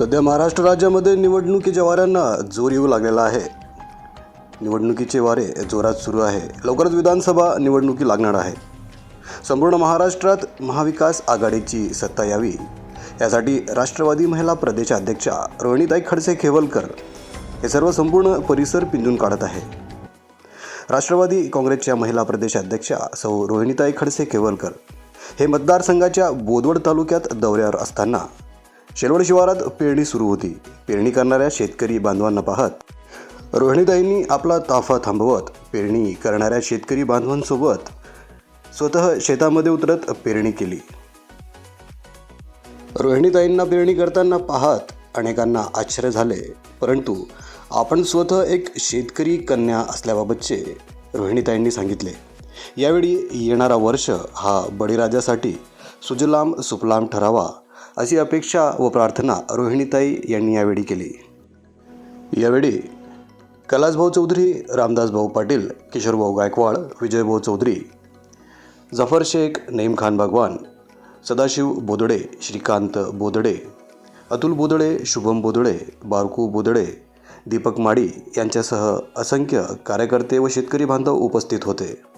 सध्या महाराष्ट्र राज्यामध्ये निवडणुकीच्या वाऱ्यांना जोर येऊ लागलेला आहे. निवडणुकीचे वारे जोरात सुरू आहे. लवकरच विधानसभा निवडणुकी लागणार आहे. संपूर्ण महाराष्ट्रात महाविकास आघाडीची सत्ता यावी. यासाठी राष्ट्रवादी महिला प्रदेशाध्यक्षा रोहिणीताई खडसे खेवलकर हे सर्व संपूर्ण परिसर पिंजून काढत आहे. राष्ट्रवादी काँग्रेसच्या महिला प्रदेशाध्यक्षा सौ रोहिणीताई खडसे केवलकर हे मतदारसंघाच्या बोदवड तालुक्यात दौऱ्यावर असताना शेलवड शिवारात पेरणी सुरू होती. पेरणी करणाऱ्या शेतकरी बांधवांना पाहत रोहिणीताईंनी आपला ताफा थांबवत पेरणी करणाऱ्या शेतकरी बांधवांसोबत स्वतः शेतामध्ये उतरत पेरणी केली. रोहिणीताईंना पेरणी करताना पाहत अनेकांना आश्चर्य झाले परंतु आपण स्वतः एक शेतकरी कन्या असल्याबाबतचे रोहिणीताईंनी सांगितले. यावेळी येणारा वर्ष हा बळीराजासाठी सुजलाम सुफलाम ठरावा अशी अपेक्षा व प्रार्थना रोहिणीताई यांनी यावेळी केली. यावेळी कैलासभाऊ चौधरी रामदासभाऊ पाटील किशोरभाऊ गायकवाड विजयभाऊ चौधरी जफर शेख नईम खान भगवान सदाशिव बोदडे श्रीकांत बोदडे अतुल बोदडे शुभम बोदडे बारकू बोदडे दीपक माडी यांच्यासह असंख्य कार्यकर्ते व शेतकरी बांधव उपस्थित होते.